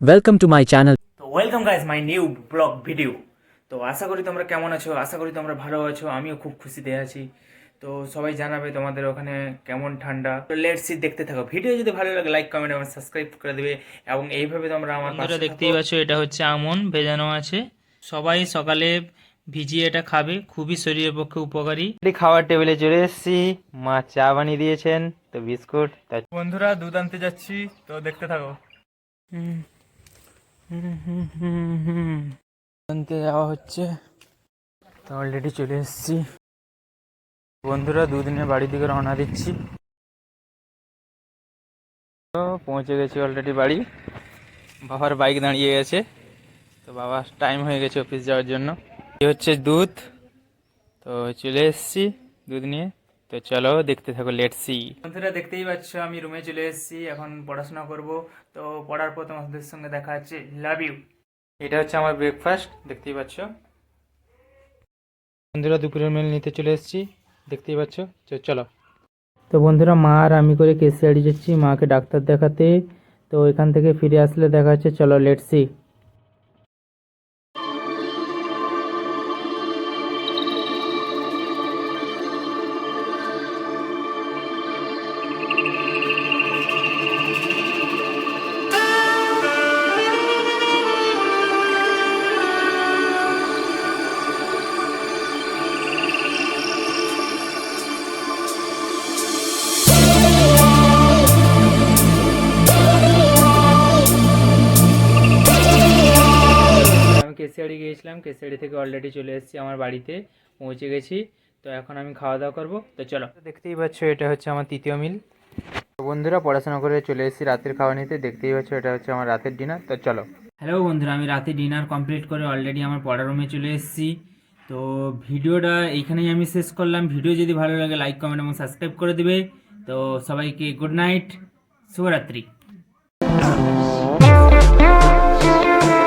Welcome to my channel. তো welcome guys my new blog video তো আশা করি তোমরা কেমন আছো? আশা করি তোমরা ভালো আছো। আমিও খুব খুশিতে আছি। তো সবাই জানাবে তোমাদের ওখানে কেমন ঠান্ডা। তো লেটস সি দেখতে থাকো। ভিডিও যদি ভালো লাগে লাইক কমেন্ট এবং সাবস্ক্রাইব করে দেবে। এবং এইভাবে তোমরা আমার বন্ধুরা পাশে দেখতেই পাচ্ছ এটা হচ্ছে আমন ভেজানো আছে। সবাই সকালে ভিজিয়ে এটা খাবে। খুবই শরীরের পক্ষে উপকারী। খাওয়ার টেবিলে চলে এসেছি। মা চা বানিয়ে দিয়েছেন তো বিস্কুট তা- বন্ধুরা দুধ আনতে যাচ্ছি। তো দেখতে থাকো। আনতে যাওয়া হচ্ছে। তো অলরেডি চলে এসেছি। বন্ধুরা, দুদিনের বাড়ি দিকে রওনা দিচ্ছি। তো পৌঁছে গেছি অলরেডি বাড়ি। বাবার বাইক দাঁড়িয়ে গেছে। তো বাবার টাইম হয়ে গেছে অফিস যাওয়ার জন্য। এই হচ্ছে দুধ। তো চলে এসেছি দুধ নিয়ে। তো চলো দেখতে থাকো লেটসি বন্ধুরা দেখতেই পাচ্ছ, আমি রুমে চলে এসেছি, এখন পড়াশোনা করব। তো পড়ার পর তোমাদের সঙ্গে দেখা হচ্ছে। লাভ ইউ এটা হচ্ছে আমার ব্রেকফাস্ট দেখতেই পাচ্ছ। বন্ধুরা দুপুরের মেল নিতে চলে এসেছি, দেখতেই পাচ্ছ। চলো। তো বন্ধুরা, মা আর আমি করে কেসিআড়ি যাচ্ছি, মাকে ডাক্তার দেখাতে। তো এখান থেকে ফিরে আসলে দেখা হচ্ছে, চলো লেটসি আমি কেসিআড়ি গিয়েছিলাম কেসিআড়ি থেকে অলরেডি চলে এসেছি আমার বাড়িতে পৌঁছে গেছি। তো এখন আমি খাওয়া দাওয়া করব। তো চলো। দেখতেই পাচ্ছ এটা হচ্ছে আমার তৃতীয় মিল তো বন্ধুরা পড়াশোনা করে চলে এসেছি রাতের খাওয়া নিতে। দেখতেই পাচ্ছ এটা হচ্ছে আমার রাতের ডিনার তো চলো। হ্যালো বন্ধুরা আমি রাতে ডিনার কমপ্লিট করে অলরেডি আমার পড়ার রুমে চলে এসেছি। তো ভিডিওটা এইখানেই আমি শেষ করলাম। ভিডিও যদি ভালো লাগে লাইক কমেন্ট এবং সাবস্ক্রাইব করে দেবে। তো সবাইকে গুড নাইট শুভরাত্রি।